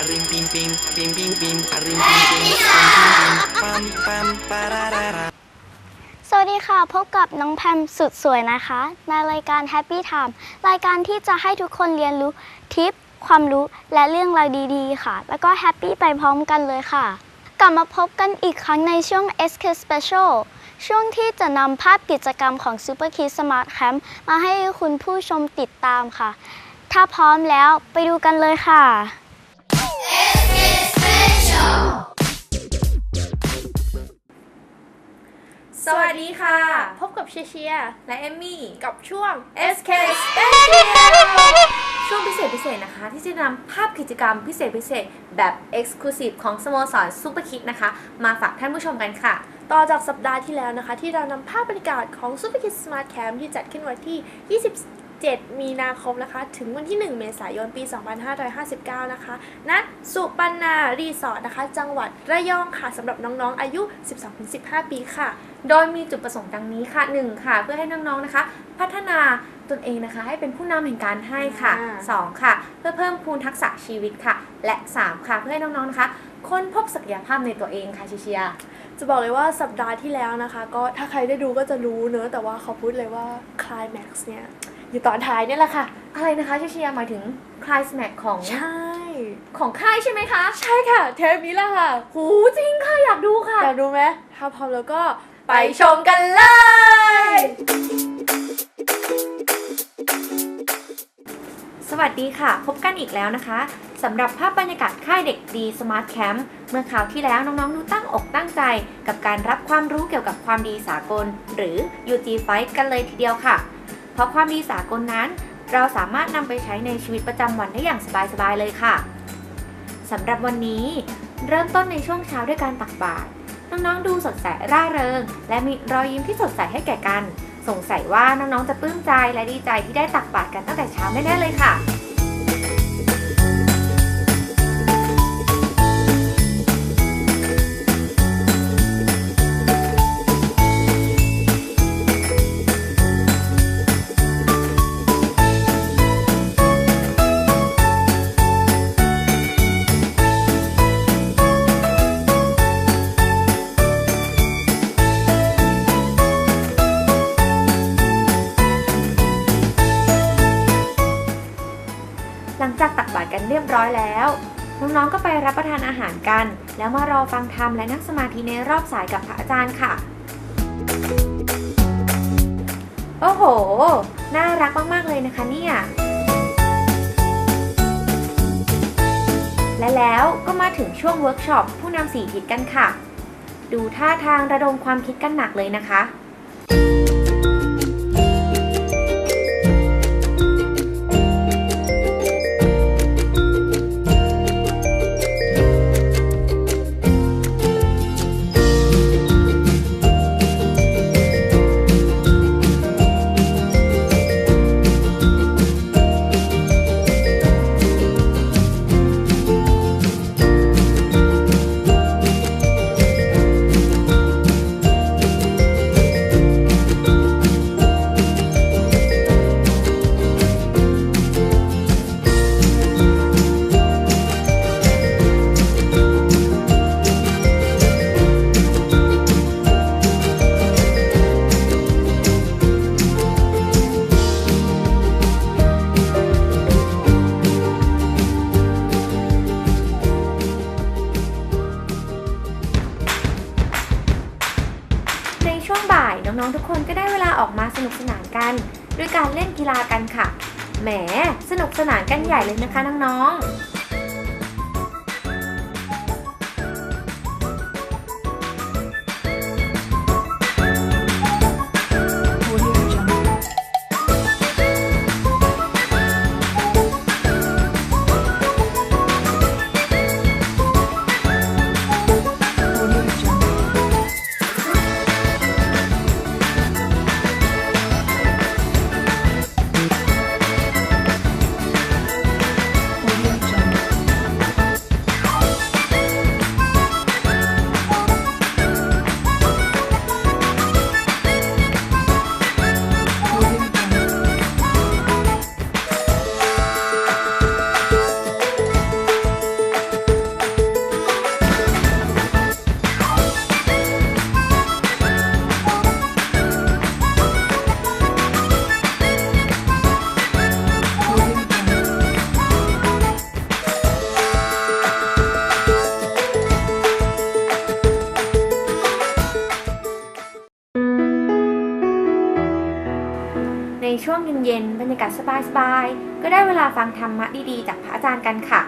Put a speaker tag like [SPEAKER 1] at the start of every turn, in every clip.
[SPEAKER 1] Arrim pim pim, pim pim pim, arrim pim pim, pim pim pim, pam pam pararara.
[SPEAKER 2] สวัสดีค่ะ พบกับน้องแพมสุดสวยนะคะ ในรายการ Happy Time รายการที่จะให้ทุกคนเรียนรู้ทิป ความรู้และเรื่องราวดีๆ ค่ะ แล้วก็แฮปปี้ไปพร้อมกันเลยค่ะ กลับมาพบกันอีกครั้งในช่วง SK Special ช่วงที่จะนำภาพกิจกรรมของ Super Kids Smart Camp มาให้คุณผู้ชมติดตามค่ะ ถ้าพร้อมแล้วไปดูกันเลยค่ะ
[SPEAKER 3] สวัสดีค่ะ
[SPEAKER 4] พบกับเชียร์เชียร์
[SPEAKER 3] และเอมมี่
[SPEAKER 4] กับช่วง
[SPEAKER 3] SK Special ช่วงพิเศษพิเศษนะคะ ที่จะนำภาพกิจกรรมพิเศษพิเศษแบบ Exclusive ของสโมสรซูเปอร์คิดนะคะ มาฝากท่านผู้ชมกันค่ะ
[SPEAKER 4] ต่อจากสัปดาห์ที่แล้วนะคะ ที่เรานำภาพบรรยากาศของ Super Kids Smart Camp ที่จัดขึ้นวันที่ 27มีนาคมนะคะ ถึงวันที่ 1 เมษายน ปี 2559 นะคะณสุปันนารีสอร์ทนะคะ จังหวัดระยองค่ะสำหรับน้องๆ อายุ 12-15 ปีค่ะ
[SPEAKER 3] โดยมีจุดประสงค์ดังนี้ค่ะ 1 ค่ะ เพื่อให้น้องๆ นะคะ พัฒนาตนเองนะคะให้เป็นผู้นำแห่งการให้ค่ะ
[SPEAKER 4] อ่า
[SPEAKER 3] 2ค่ะ เพื่อเพิ่มพูนทักษะชีวิตค่ะ และ 3 ค่ะ เพื่อให้น้องๆ นะคะ ค้นพบศักยภาพในตัวเองค่ะชิเชียร์
[SPEAKER 4] จะบอกเลยว่าสัปดาห์ที่แล้วนะคะ ก็ถ้าใครได้ดูก็จะรู้เนอะแต่ว่าเขาพูดเลยว่า Climax เนี่ย อยู่ตอนท้ายเนี่ยแหละค่ะ
[SPEAKER 3] อะไรนะคะชิเชียร์หมายถึงคลายสแมกของ
[SPEAKER 4] ใช่
[SPEAKER 3] ของค่ายใช่ไหมคะ
[SPEAKER 4] ใช่ค่ะเทปนี้แหละค่ะ
[SPEAKER 3] หูจริงค่ะอยากดูค่ะ
[SPEAKER 4] อยากดูไหมถ้าพร้อมแล้วก็
[SPEAKER 3] ไปชมกันเลย สวัสดีค่ะ พบกันอีกแล้วนะคะสำหรับภาพบรรยากาศค่ายเด็กดี Smart Camp เมื่อคราวที่แล้วน้องๆดูตั้งอกตั้งใจ กับการรับความรู้เกี่ยวกับความดีสากล หรือ UG Fight กันเลยทีเดียวค่ะเพ ราะความดีสากลนั้น เราสามารถนำไปใช้ในชีวิตประจำวันได้อย่างสบายๆเลยค่ะสำหรับวันนี้ เริ่มต้นในช่วงเช้าด้วยการตักบาตรน้องๆดูสดใสร่าเริง และมีรอยยิ้มที่สดใสให้แก่กัน สงสัยว่าน้องๆจะปลื้มใจและดีใจที่ได้ตักบาตรกันตั้งแต่เช้าแน่ๆเลยค่ะ หลังจากตักบาตรกันเรียบร้อยแล้ว น้องๆก็ไปรับประทานอาหารกัน แล้วมารอฟังธรรมและนั่งสมาธิในรอบสายกับพระอาจารย์ค่ะ โอ้โห น่ารักมากๆเลยนะคะเนี่ยและแล้วก็มาถึงช่วงเวิร์กช็อปผู้นำสีทิศกันค่ะ ดูท่าทางระดมความคิดกันหนักเลยนะคะ ช่วงบ่ายน้องๆทุกคนก็ได้เวลาออกมาสนุกสนานกันด้วยการเล่นกีฬากันค่ะ แหม สนุกสนานกันใหญ่เลยนะคะน้องๆ บรรยบายๆ ก็ได้เวลาฟังธรรมะดีๆ จากพระอาจารย์กันค่ะ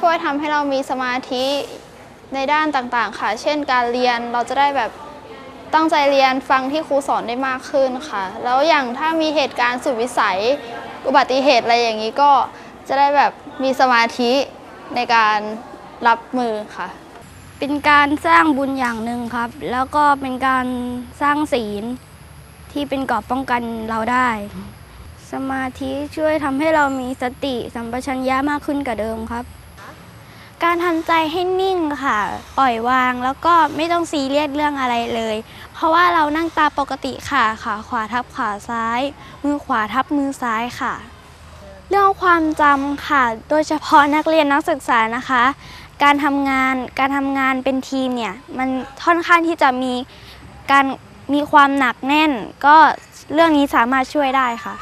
[SPEAKER 5] ช่วยทำให้เรามีสมาธิในด้านต่างๆ ค่ะ เช่นการเรียนเราจะได้แบบตั้งใจเรียนฟังที่ครูสอนได้มากขึ้นค่ะ แล้วอย่างถ้ามีเหตุการณ์สุดวิสัย อุบัติเหตุอะไรอย่างนี้ก็จะได้แบบมีสมาธิในการรับมือค่ะ
[SPEAKER 2] เป็นการสร้างบุญอย่างหนึ่งครับ แล้วก็เป็นการสร้างศีลที่เป็นเกราอบป้องกันเราได้ สมาธิช่วยทำให้เรามีสติสัมปชัญญะมากขึ้นกว่าเดิมครับ การทำใจให้นิ่งค่ะ ปล่อยวางแล้วก็ไม่ต้องซีเรียสเรื่องอะไรเลย เพราะว่าเรานั่งตาปกติค่ะขาขวาทับขาซ้าย มือขวาทับมือซ้ายค่ะ เรื่องความจำค่ะ โดยเฉพาะนักเรียนนักศึกษานะคะ การทำงานการทำงานเป็นทีมเนี่ยมันค่อนข้างที่จะมีการมีความหนักแน่น ก็เรื่องนี้สามารถช่วยได้ค่ะ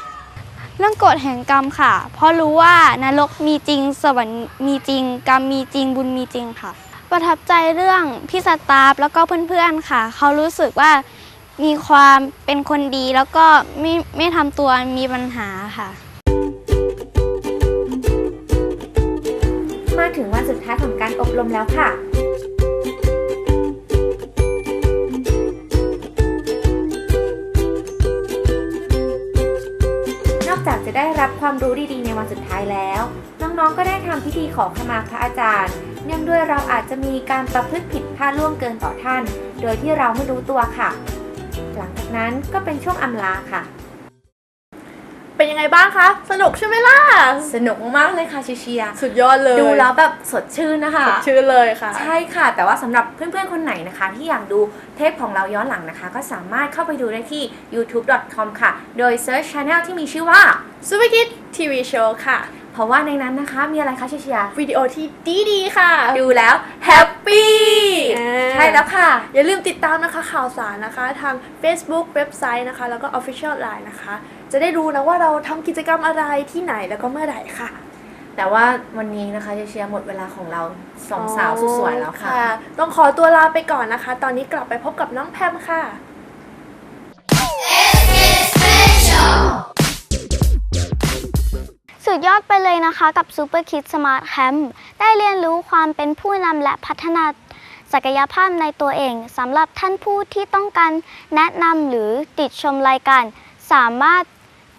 [SPEAKER 2] เรื่องกฎแห่งกรรมค่ะ เพราะรู้ว่านรกมีจริงสวรรค์มีจริง กรรมมีจริงบุญมีจริงค่ะ ประทับใจเรื่องพี่สตาฟแล้วก็เพื่อนๆค่ะ เขารู้สึกว่ามีความเป็นคนดีแล้วก็ไม่ไม่ทำตัวมีปัญหาค่ะ
[SPEAKER 3] มาถึงวันสุดท้ายของการอบรมแล้วค่ะ ได้รับความรู้ดีๆในวันสุดท้ายแล้ว น้องๆ ก็ได้ทำพิธีขอขมาพระอาจารย์ เนื่องด้วยเราอาจจะมีการประพฤติผิดพลาดล่วงเกินต่อท่าน โดยที่เราไม่รู้ตัวค่ะ หลังจากนั้นก็เป็นช่วงอำลาค่ะ
[SPEAKER 4] เป็นยังไงบ้างคะ สนุกใช่ไหมล่ะ
[SPEAKER 3] สนุกมากๆเลยค่ะเชียร์
[SPEAKER 4] สุดยอดเลย
[SPEAKER 3] ดูแล้วแบบสดชื่นนะคะ
[SPEAKER 4] สดชื่นเลยค่ะ
[SPEAKER 3] ใช่ค่ะ แต่ว่าสำหรับเพื่อนๆคนไหนนะคะ ที่อยากดูเทปของเราย้อนหลังนะคะ ก็สามารถเข้าไปดูได้ที่ youtube.com ค่ะ โดย search channel ที่มีชื่อว่า
[SPEAKER 4] Super Kids TV Show ค่ะ
[SPEAKER 3] เพราะว่าในนั้นนะคะมีอะไรคะเชียร์
[SPEAKER 4] วิดีโอที่ดีๆค่ะ
[SPEAKER 3] ๆดูแล้วแฮปปี้
[SPEAKER 4] อ่า
[SPEAKER 3] ใช่แล้วค่ะ
[SPEAKER 4] อย่าลืมติดตามนะคะข่าวสารนะคะ ทาง Facebook เว็บไซต์นะคะ แล้วก็ Official Line นะคะ จะได้รู้นะว่าเราทำกิจกรรมอะไรที่ไหนแล้วก็เมื่อไหร่ค่ะ
[SPEAKER 3] แต่ว่าวันนี้นะคะเชียร์ๆหมดเวลาของเราสองสาวสุดสวยแล้วค่ะ
[SPEAKER 4] ต้องขอตัวลาไปก่อนนะคะ ตอนนี้กลับไปพบกับน้องแพมค่ะ
[SPEAKER 2] สุดยอดไปเลยนะคะกับ Super Kids Smart Camp ได้เรียนรู้ความเป็นผู้นำและพัฒนาศักยภาพในตัวเองสำหรับท่านผู้ที่ต้องการแนะนำหรือติดชมรายการ สามารถ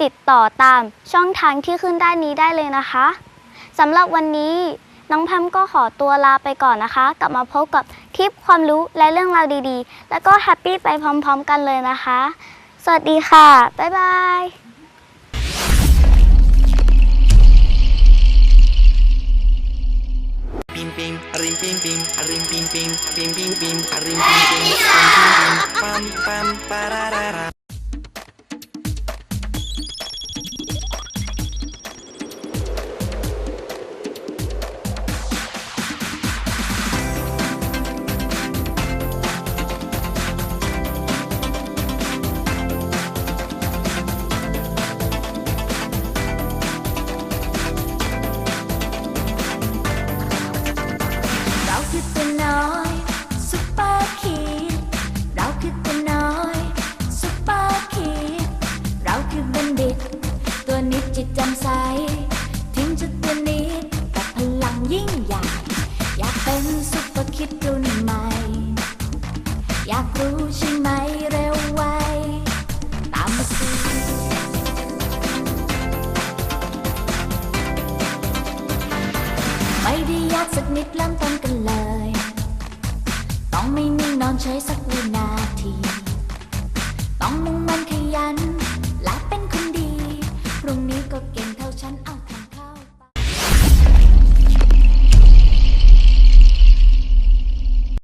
[SPEAKER 2] ติดต่อตามช่องทางที่ขึ้นด้านนี้ได้เลยนะคะสำหรับวันนี้น้องแพมก็ขอตัวลาไปก่อนนะคะ กลับมาพบกับทิปความรู้และเรื่องราวดีๆ แล้วก็แฮปปี้ไปพร้อมๆ กันเลยนะคะ สวัสดีค่ะ บ๊ายบาย
[SPEAKER 1] Pim pim, rim pim pim, rim pim pim, pim pim pim, rim pim pim, pim pim pim, pam pam pararara.
[SPEAKER 6] ได้ยากสักนิดเริ่มต้นกันเลย ต้องไม่นิ่งนอนเฉยสักวินาที ต้องมุ่งมั่นขยัน และเป็นคนดี พรุ่งนี้ก็เก